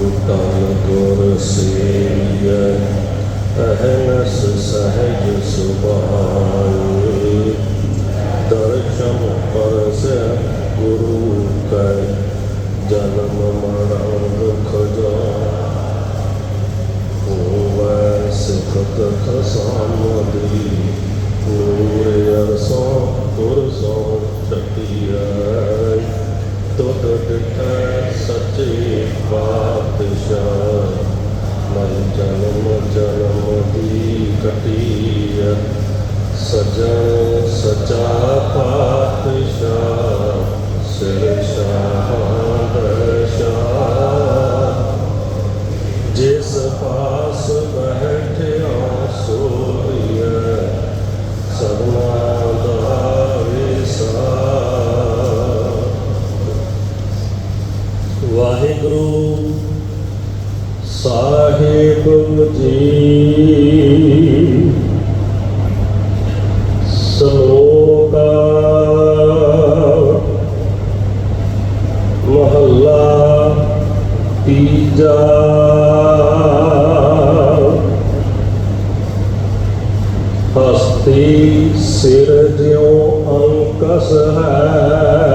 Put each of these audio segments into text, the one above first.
ਤਨ ਗੁਰ ਸੇਵੀਐ ਅਹਨਸ ਸਹਿਜ ਸੁਭਾਈ ਦਰਸ਼ਨ ਪਰਸ ਗੁਰੂ ਕੈ, ਜਨਮ ਮਰਨ ਦੁਖ ਜਾ ਹੋਵੈ ਸਿਖਤ ਖਸਾਮਦੀ ਨੂਰ ਦੀ ਸਜਣ ਸਚਾ ਪਾਤਸ਼ਾਹ, ਸਿਰ ਸ਼ਾਹ ਜਿਸ ਪਾਸ ਬੈਠਿਆ ਸੋਈਐ, ਸਭਨਾ ਦਾ ਵਿਸਾ ਵਾਹਿਗੁਰੂ ਸਾਹਿਬ ਜੀ ਮਹੱਲਾ ਤੀਜਾ। ਹਸਤੀ ਸਿਰ ਜਿਉ ਅੰਕਸ ਹੈ।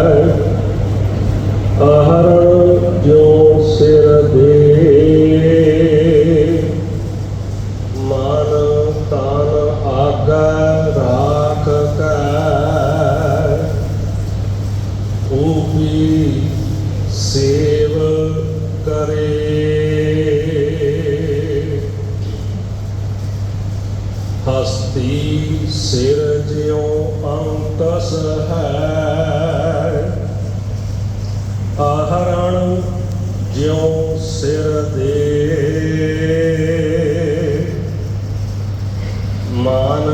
ਕਰੇ। ਹਸਤੀ ਸਿਰ ਜਿਉ ਅੰਕਸ ਹੈ। ਆਹਰਣ ਜਿਉ ਸਿਰ ਦੇ। ਮਨ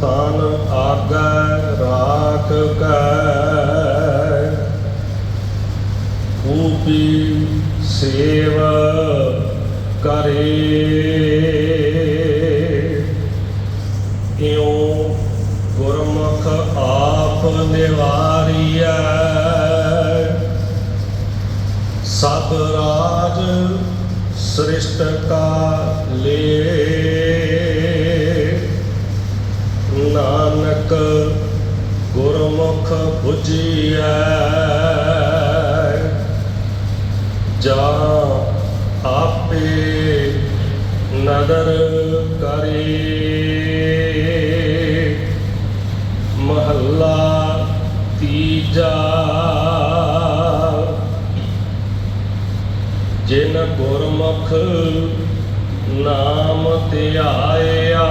ਤਨ ਆਗਾ ਸੇਵ ਕਰੇ। ਇਉ ਗੁਰਮੁਖ ਆਪ ਨਿਵਾਰੀਐ? ਸਭ ਰਾਜ ਸ੍ਰਿਸ਼ਟ ਕਾ ਲੇ। ਜਿਨ ਗੁਰਮੁਖ ਨਾਮ ਧਿਆਇਆ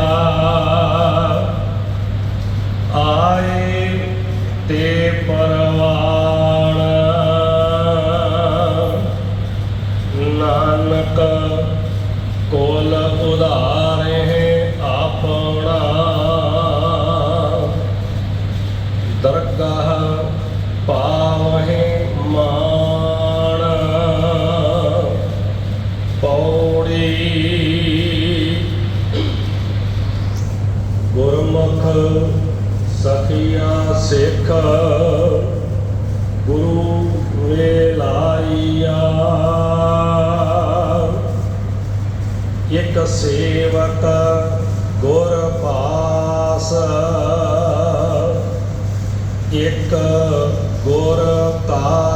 ਸਖੀਆ ਸਿੱਖ ਗੁਰੂ ਵੇਲਾਈਆ ਇਕ ਸੇਵਕ ਗੁਰ ਪਾਸ ਇਕ ਗੁਰ ਤਾਰ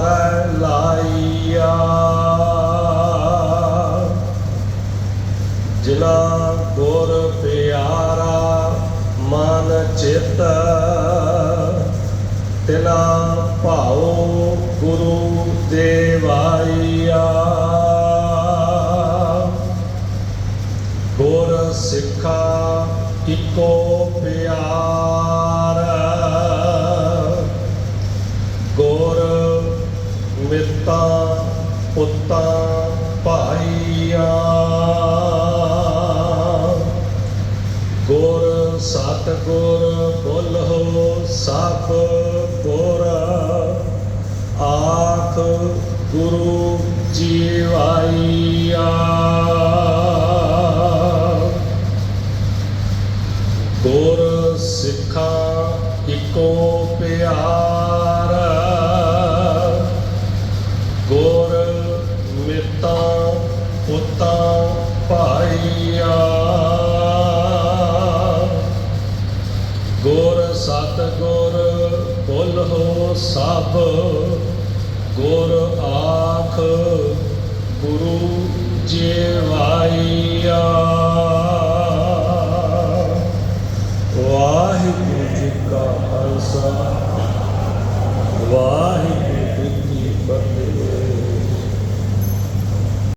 ਤਿਨਾ ਭਾਉ ਗੁਰੂ ਦੇਵਾਈਆ। ਗੁਰ ਸਿੱਖਾ ਇਕੋ ਪਿਆਰ। ਗੁਰ ਮਿੱਤਾ ਪੁੱਤਾ ਭਾਈਆ। ਗੁਰ ਸਤ ਗੁਰ ਹੋ ਸਭ ਗੁਰੂ ਜੀਵਾਈਆ ਗੁਰ ਸਿੱਖਾ ਇਕੋ ਪਿਆਰ। ਗੁਰ ਮਿੱਤਾ ਪੁੱਤਾ ਭਾਈਆ। ਗੁਰ ਸਤ ਗੁਰ ਹੋ ਸਭ। ਗੁਰ ਆਖ ਗੁਰੂ ਜੇਵਾਈਆ। ਵਾਹਿਗੁਰੂ ਜੀ ਕਾ ਖਾਲਸਾ ਵਾਹਿਗੁਰੂ